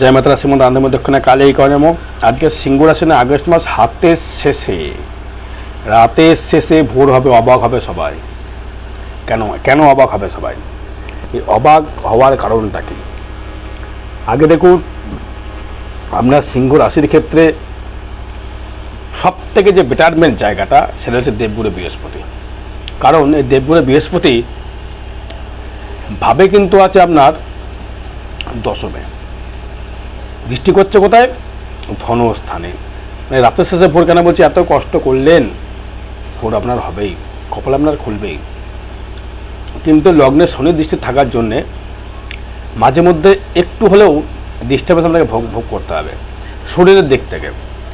জয় মাতা শ্রীমন্ত আনন্দময় দক্ষিণা কালী এই কারণে আজকে সিংহ রাশি না, আগস্ট মাস হাতের শেষে। রাতের শেষে ভোর হবে, অবাক হবে সবাই। কেন কেন অবাক হবে সবাই? এই অবাক হওয়ার কারণটা কি? আগে দেখুন, আপনার সিংহ রাশির ক্ষেত্রে সব থেকে যে বেটারমেন্ট জায়গাটা, সেটা হচ্ছে দেবগুরু বৃহস্পতি। কারণ এই দেবগুরু বৃহস্পতি ভাবে কিন্তু আছে আপনার দশমে। দৃষ্টি করছে কোথায়? ধনস্থানে। মানে রাতের শেষে ভোর কেন বলছি, এত কষ্ট করলেন? ভোর আপনার হবেই, কপাল আপনার খুলবেই। কিন্তু লগ্নে শনির দৃষ্টি থাকার জন্যে মাঝে মধ্যে একটু হলেও ডিস্টার্বেন্স আপনাকে ভোগ ভোগ করতে হবে, শরীরের দিক থেকে।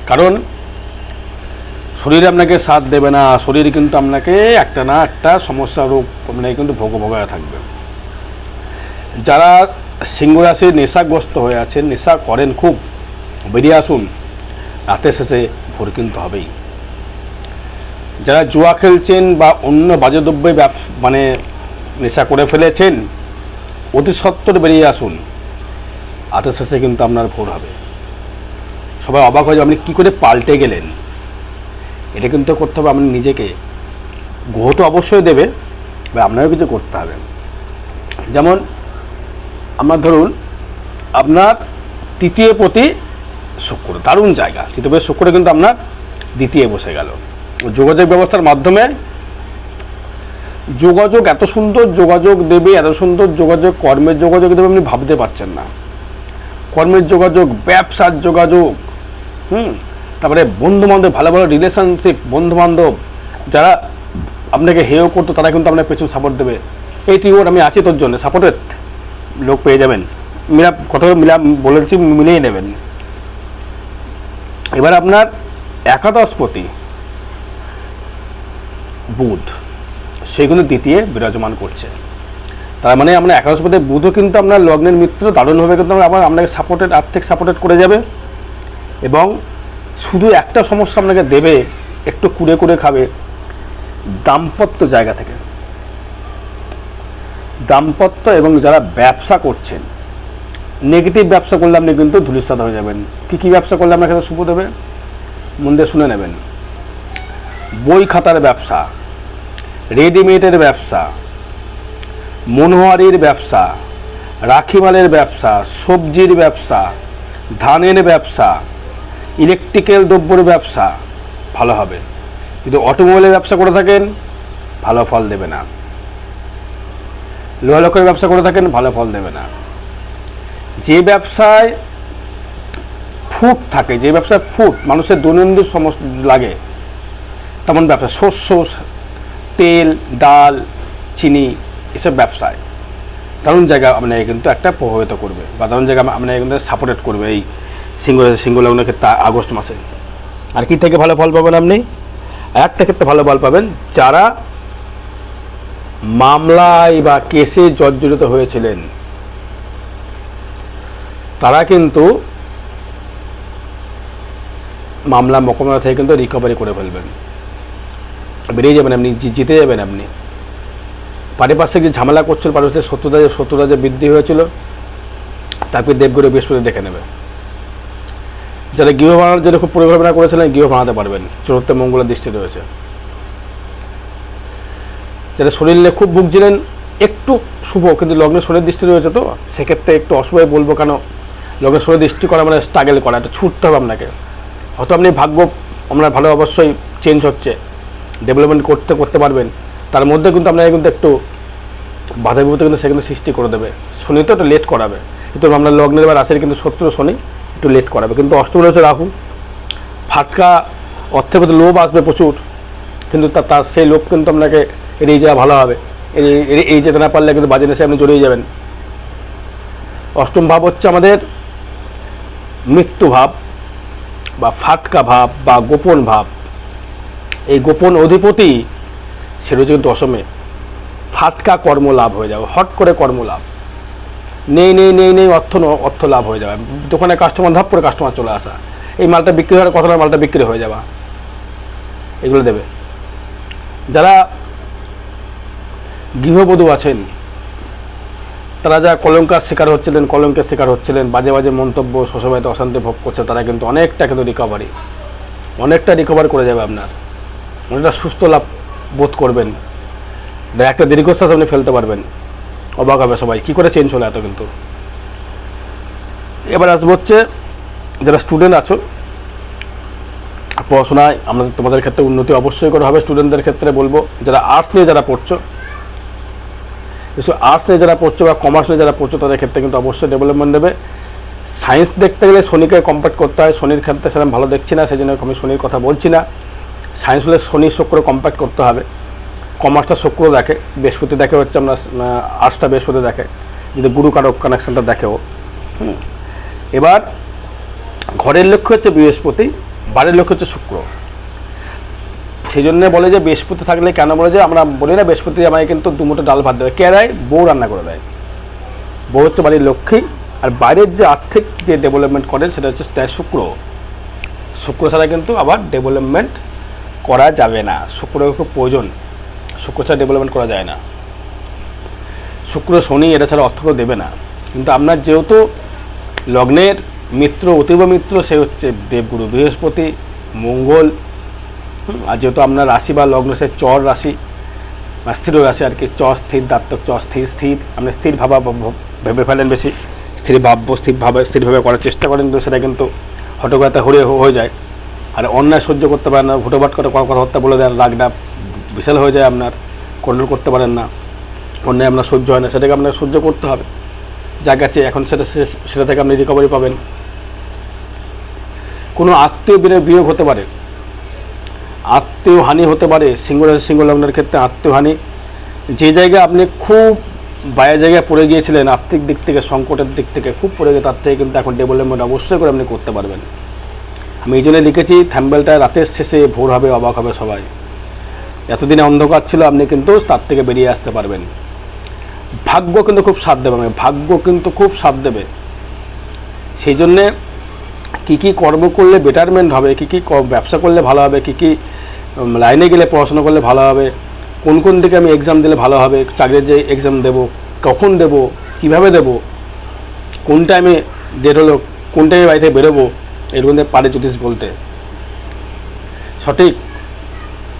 কারণ শরীর আপনাকে সাথ দেবে না, শরীর কিন্তু আপনাকে একটা না একটা সমস্যা রোগ আপনাকে কিন্তু ভোগ ভোগায় থাকবে। যারা সিংহ রাশির নেশাগ্রস্ত হয়ে আছেন, নেশা করেন খুব। বেরিয়ে আসুন রাতের শেষে ভোর কিন্তু হবেই। যারা জুয়া খেলছেন বা অন্য বাজে দ্রব্যে মানে নেশা করে ফেলেছেন, অতি সত্বর বেরিয়ে আসুন। রাতের শেষে কিন্তু আপনার ভোর হবে। সবাই অবাক হয়ে আপনি কী করে পাল্টে গেলেন? এটা কিন্তু করতে হবে আপনি নিজেকে। গ্রহ তো অবশ্যই দেবে, বা আপনারও কিছু করতে হবে। যেমন আমার ধরুন, আপনার তৃতীয় প্রতি শুক্র, দারুণ জায়গা। তৃতীয় প্রতি শুক্র কিন্তু আপনার দ্বিতীয় বসে গেল। যোগাযোগ ব্যবস্থার মাধ্যমে যোগাযোগ, এত সুন্দর যোগাযোগ দেবে, এত সুন্দর যোগাযোগ, কর্মের যোগাযোগ দেবে আপনি ভাবতে পারছেন না। কর্মের যোগাযোগ, ব্যবসার যোগাযোগ, হুম? তারপরে বন্ধু বান্ধব ভালো ভালো রিলেশনশিপ বন্ধু বান্ধব যারা আপনাকে হেয় করতো, তারা কিন্তু আপনার পেছনে সাপোর্ট দেবে। এই তুই ওর, আমি আছি তোর জন্য সাপোর্টেড লোক পেয়ে যাবেন। মিলা কথা মিলা বলেছি মিলিয়ে নেবেন। এবার আপনার একাদশপতি বুধ সেগুলো দ্বিতীয় বিরাজমান করছে। তার মানে আমরা একাদশপতি বুধও কিন্তু আপনার লগ্নের মিত্র, দারুণভাবে কিন্তু আবার আপনাকে সাপোর্টেড আর্থিক সাপোর্টেড করে যাবে। এবং শুধু একটা সমস্যা আপনাকে দেবে, একটু কুড়ে কুড়ে খাবে, দাম্পত্য জায়গা থেকে। দাম্পত্য এবং যারা ব্যবসা করছেন নেগেটিভ ব্যবসা করলে আপনি কিন্তু ধুলিস্বাদ হয়ে যাবেন। কী কী ব্যবসা করলে আপনাকে শুভ দেবে মন দিয়ে শুনে নেবেন। বই খাতার ব্যবসা রেডিমেডের ব্যবসা, মনোহারির ব্যবসা, রাখিমালের ব্যবসা, সবজির ব্যবসা, ধানের ব্যবসা ইলেকট্রিক্যাল দ্রব্যর ব্যবসা, ভালো হবে। যদি অটোমোবাইলের ব্যবসা করে থাকেন, ভালো ফল দেবে না। লোহা লোকের ব্যবসা করে থাকেন, ভালো ফল দেবে না। যে ব্যবসায় ফুড থাকে, যে ব্যবসায় ফুড মানুষের দৈনন্দিন সমস্ত লাগে, তেমন ব্যবসা, শস্য, তেল, ডাল, চিনি, এসব ব্যবসায়। দারুণ জায়গা আপনাকে কিন্তু একটা প্রভাবিত করবে বা দারুণ জায়গা আপনাকে কিন্তু সাপোর্টেড করবে এই সিংহ সিংহ লগ্নের ক্ষেত্রে আগস্ট মাসে। আর কি থেকে ভালো ফল পাবেন আপনি? একটা ক্ষেত্রে ভালো ফল পাবেন যারা মামলায় বা কেসে জর্জরিত হয়েছিলেন। তারা কিন্তু মামলা মোকাবেলা থেকে কিন্তু রিকভারি করে ফেলবেন। বেরিয়ে যাবেন আপনি জিতে যাবেন আপনি। পারিপার্শ্বিক যে ঝামেলা করছিল, পারিপার্শ্বিক শত্রুতা যে শত্রুতা যে বৃদ্ধি হয়েছিল তারপরে দেবগুরু বৃহস্পতি দেখে নেবে। যারা গৃহ ভাড়ার খুব পরিকল্পনা করেছিলেন, গৃহ ভাড়াতে পারবেন। চতুর্থ মঙ্গলের দৃষ্টি রয়েছে। যারা শরীর নিয়ে খুব ভুগছিলেন, একটু শুভ, কিন্তু লগ্নের শরীর দৃষ্টি রয়েছে তো, সেক্ষেত্রে একটু অশুভই বলব কেন? লগ্নের শরীর দৃষ্টি করা মানে স্ট্রাগল করা একটা ছুটতে হবে আপনাকে। হয়তো আপনি ভাগ্য আপনার ভালো অবশ্যই চেঞ্জ হচ্ছে ডেভেলপমেন্ট করতে করতে পারবেন। তার মধ্যে কিন্তু আপনাকে কিন্তু একটু বাধা বিপত্তি কিন্তু সেখানে সৃষ্টি করে দেবে। শনি তো একটু লেট করাবে। কিন্তু আপনার লগ্নের বা রাশির কিন্তু শত্রু শনি একটু লেট করাবে। কিন্তু অষ্টম রয়েছে রাহু। ফাটকা, অর্থের প্রতি লোভ আসবে প্রচুর, কিন্তু তার সেই লোভ কিন্তু আপনাকে এড়িয়ে যাওয়া ভালো হবে। এড়িয়ে- যেতে না পারলে কিন্তু বাজে নেশে আপনি জড়িয়ে যাবেন। অষ্টম ভাব হচ্ছে আমাদের মৃত্যু ভাব বা ফাটকা ভাব বা গোপন ভাব। এই গোপন অধিপতি সেটা হচ্ছে কিন্তু অসমে। ফাটকা কর্ম লাভ হয়ে যাবে, হট করে কর্ম লাভ। নেই নেই নেই নেই, অর্থ অর্থ লাভ হয়ে যাবে। দোকানে কাস্টমার ধাপ করে কাস্টমার চলে আসা। এই মালটা বিক্রি হওয়ার কথা মালটা বিক্রি হয়ে যাওয়া। এগুলো দেবে। যারা গৃহবধূ আছেন। তারা যা কলঙ্কার শিকার হচ্ছিলেন, কলঙ্কের শিকার হচ্ছিলেন, বাজে বাজে মন্তব্য শ্বশুরবাড়িতে অশান্তি ভোগ করছে, তারা কিন্তু অনেকটা কিন্তু রিকভারি অনেকটা রিকভার করে যাবে আপনার। অনেকটা সুস্থ লাভ বোধ করবেন। একটা দীর্ঘশ্বাস আপনি ফেলতে পারবেন। অবাক হবে সবাই, কী করে চেঞ্জ হলো এত কিন্তু। এবার আসব হচ্ছে, যারা স্টুডেন্ট আছো, পড়াশোনায় আমাদের তোমাদের ক্ষেত্রে উন্নতি অবশ্যই করে হবে। স্টুডেন্টদের ক্ষেত্রে বলব, যারা আর্টস নিয়ে যারা পড়ছো বিশেষ আর্টস নিয়ে যারা পড়ছো বা কমার্স নিয়ে যারা পড়ছো, তাদের ক্ষেত্রে কিন্তু অবশ্যই ডেভেলপমেন্ট দেবে। সায়েন্স দেখতে গেলে শনিকে কম্পেয়ার করতে হয়। শনির ক্ষেত্রে সেরকম ভালো দেখছি না সেই জন্য আমি শনির কথা বলছি না। সায়েন্স হলে শনি শুক্র কম্পেয়ার করতে হবে। কমার্সটা শুক্র দেখে, বৃহস্পতি দেখে হচ্ছে আমরা আর্টসটা বৃহস্পতি দেখে। যদি গুরু কারক কানেকশানটা দেখেও। এবার, ঘরের লক্ষ্য হচ্ছে বৃহস্পতি, বাড়ির লক্ষ্য হচ্ছে শুক্র। সেই জন্য বলে যে বৃহস্পতি থাকলে কেন বলে যে, আমরা বলি না বৃহস্পতি আমায় কিন্তু দুমুটো ডাল ভাত দেবে। কে দেয়? বউ রান্না করে দেয়। বউ হচ্ছে বাড়ির লক্ষ্মী, আর বাইরের যে আর্থিক যে ডেভেলপমেন্ট করে সেটা হচ্ছে তার শুক্র। শুক্র ছাড়া কিন্তু আবার ডেভেলপমেন্ট করা যাবে না। শুক্র খুব প্রয়োজন। শুক্র ছাড়া ডেভেলপমেন্ট করা যায় না। শুক্র শনি এটা ছাড়া অর্থ দেবে না। কিন্তু আপনার যেহেতু লগ্নের মিত্র, অতীব মিত্র, সে হচ্ছে দেবগুরু বৃহস্পতি, মঙ্গল আর যেহেতু আপনার রাশি বা লগ্ন, সে চর রাশি বা স্থির রাশি আর কি চ স্থির দাত্তক চ স্থির স্থির, আপনি স্থির ভাবা ভেবে ফেলেন বেশি। স্থির ভাব্য স্থির ভাবে স্থিরভাবে করার চেষ্টা করেন, কিন্তু সেটা কিন্তু হটকাতে হরে হয়ে যায়। আর অন্যায় সহ্য করতে পারেন না হুটোবাট করে কোনো হত্যা বলে দেন, রাগটা বিশাল হয়ে যায় আপনার, কন্ট্রোল করতে পারেন না। অন্যায় আপনার সহ্য হয় না, সেটাকে আপনার সহ্য করতে হবে। যা গেছে, এখন সেটা সেটা থেকে আপনি রিকভারি পাবেন। কোনো আত্মীয় বিয়োগ হতে পারে। আত্মীয় হানি হতে পারে সিংহ রাশি লগ্নের ক্ষেত্রে আত্মীয় হানি যে জায়গায় আপনি খুব বাইরে জায়গায় পড়ে গিয়েছিলেন, আর্থিক দিক থেকে, সংকটের দিক থেকে খুব পড়ে গিয়ে, তার থেকে কিন্তু এখন ডেভেলপমেন্ট অবশ্যই করে আপনি করতে পারবেন। আমি এই জন্য লিখেছি, থ্যাম্বেলটা রাতের শেষে ভোর হবে, অবাক হবে সবাই। এতদিনে অন্ধকার ছিল, আপনি কিন্তু তার থেকে বেরিয়ে আসতে পারবেন। ভাগ্য কিন্তু খুব সাথ দেবে আমাকে ভাগ্য কিন্তু খুব সাথ দেবে। সেই জন্যে কী কী কর্ম করলে বেটারমেন্ট হবে কী কী ব্যবসা করলে ভালো হবে, কী কী লাইনে গেলে পড়াশোনা করলে ভালো হবে। কোন কোন দিকে আমি এক্সাম দিলে ভালো হবে? চাকরির যে এক্সাম দেব, কখন দেব, কীভাবে দেব, কোন টাইমে ডেট হলো, কোন টাইমে বাড়ি থেকে বেরোবো এর মধ্যে পারে জ্যোতিষ বলতে। সঠিক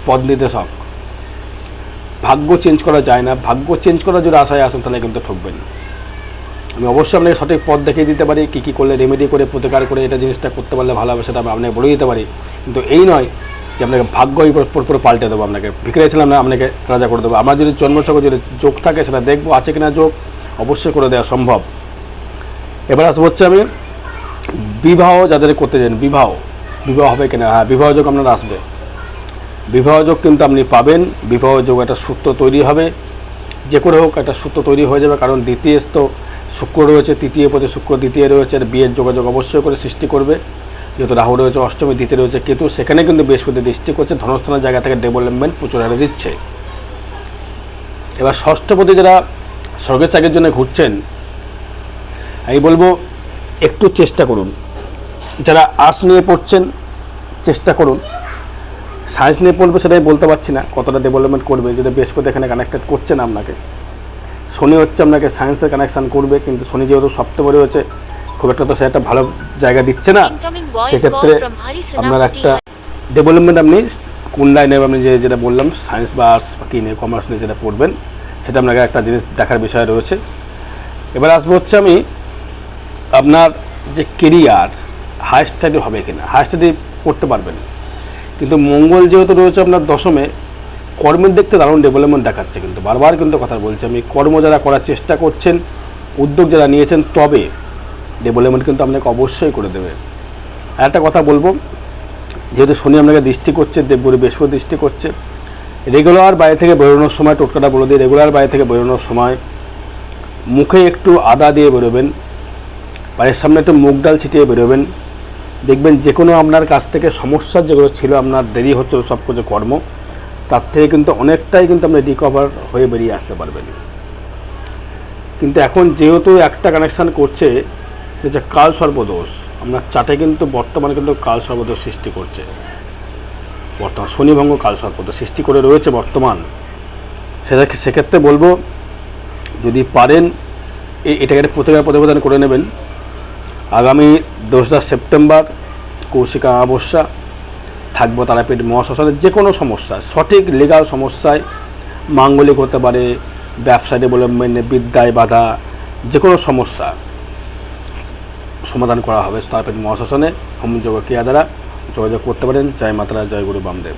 পদ নির্দেশক। ভাগ্য চেঞ্জ করা যায় না। ভাগ্য চেঞ্জ করার যদি আশায় আসেন, তাহলে কিন্তু ঠকবেন। আমি অবশ্যই আপনাকে সঠিক পথ দেখিয়ে দিতে পারি, কী কী করলে রেমেডি করে, প্রতিকার করে, এটা জিনিসটা করতে পারলে ভালো হবে, সেটা আমি আপনাকে বলে দিতে পারি। কিন্তু এই নয় যে আপনাকে ভাগ্যই পুরো পাল্টে দেবো আপনাকে। ভিতরে ছিলাম না, আপনাকে রাজা করে দেবো। আমার যদি জন্মছকে যদি যোগ থাকে, সেটা দেখব আছে কিনা যোগ, অবশ্যই করে দেওয়া সম্ভব। এবার আসব হচ্ছে আমি বিবাহ যাদের করতে চান, বিবাহ। বিবাহ হবে কিনা? হ্যাঁ বিবাহ যোগ আপনার আসবে। বিবাহ যোগ কিন্তু আপনি পাবেন। বিবাহ যোগ একটা সূত্র তৈরি হবে। যে করে হোক একটা সূত্র তৈরি হয়ে যাবে, কারণ দ্বিতীয় তো শুক্র রয়েছে, তৃতীয় পদে শুক্র, দ্বিতীয় রয়েছে বিয়ের যোগাযোগ অবশ্যই করে সৃষ্টি করবে। যেহেতু রাহু রয়েছে, অষ্টমী, দ্বিতীয় রয়েছে, কেতু, সেখানে কিন্তু বৃহস্পতি দৃষ্টি করছে ধনস্থানের জায়গা থেকে ডেভেলপমেন্ট প্রচুর হারে দিচ্ছে। এবার ষষ্ঠপতি যারা স্বর্গের চাকরির জন্য ঘুরছেন, আমি বলব একটু চেষ্টা করুন। যারা আর্টস নিয়ে পড়ছেন, চেষ্টা করুন। সায়েন্স নিয়ে পড়বে সেটাই বলতে পারছি না, কতটা ডেভেলপমেন্ট করবে, যদি বৃহস্পতি এখানে কানেক্টেড করছে না আপনাকে। শনি হচ্ছে আপনাকে সায়েন্সের কানেকশান করবে, কিন্তু শনি যেহেতু সপ্তমরে হচ্ছে খুব একটা তো সে একটা ভালো জায়গা দিচ্ছে না। সেক্ষেত্রে আপনার একটা ডেভেলপমেন্ট আপনি কোন লাইনে আপনি যে যেটা বললাম সায়েন্স বা আর্টস বা কী নিয়ে কমার্স নিয়ে যেটা পড়বেন সেটা আপনাকে একটা জিনিস দেখার বিষয় রয়েছে। এবার আসব হচ্ছে আমি আপনার যে কেরিয়ার হায়ার স্টাডি হবে কিনা? হায়ার স্টাডি করতে পারবেন। কিন্তু মঙ্গল যেহেতু রয়েছে আপনার দশমে কর্মের থেকে দারুণ ডেভেলপমেন্ট দেখাচ্ছে কিন্তু। বারবার কিন্তু কথা বলছি আমি কর্ম যারা করার চেষ্টা করছেন উদ্যোগ যারা নিয়েছেন তবে ডেভেলপমেন্ট কিন্তু আপনাকে অবশ্যই করে দেবে। আর একটা কথা বলব, যেহেতু শনি আপনাকে দৃষ্টি করছে, দেবগুরু বৃহস্পতি দৃষ্টি করছে রেগুলার বাইরে থেকে বেরোনোর সময় টোটকাটা বলে দিই রেগুলার বাইরে থেকে বেরোনোর সময় মুখে একটু আদা দিয়ে বেরোবেন পায়ের সামনে একটু মুগ ডাল ছিটিয়ে বেরোবেন, দেখবেন যে কোনো আপনার কাছ থেকে সমস্যা যেগুলো ছিল, আপনার দেরি হচ্ছিল, সব কিছু কর্ম, তার থেকে কিন্তু অনেকটাই কিন্তু আপনি রিকভার হয়ে বেরিয়ে আসতে পারবেন। কিন্তু এখন যেহেতু একটা কানেকশান করছে যে কাল সর্বদোষ আপনার চাটে কিন্তু বর্তমানে কিন্তু কাল সর্বদোষ সৃষ্টি করছে। বর্তমান শনিভঙ্গ কাল সর্বদোষ সৃষ্টি করে রয়েছে বর্তমান। সেটাকে সেক্ষেত্রে বলব, যদি পারেন এটাকে পত্রিকা প্রতিবেদন করে নেবেন। আগামী দোসরা সেপ্টেম্বর, কৌশিকা অমাবস্যা, থাকব তারাপীঠ মহাশ্মশানের যে কোনো সমস্যা, সঠিক লিগাল সমস্যায় মাঙ্গলিক হতে পারে ব্যবসা ডেভেলপমেন্টে বিদ্যায় বাধা যে কোনো সমস্যা। সমাধান করা হবে। তারাপীঠ মহাশ্মশানে হোমযোগ ক্রিয়া দ্বারা যোগাযোগ করতে পারেন। জয় মাতারা জয়গুরু বামদেব।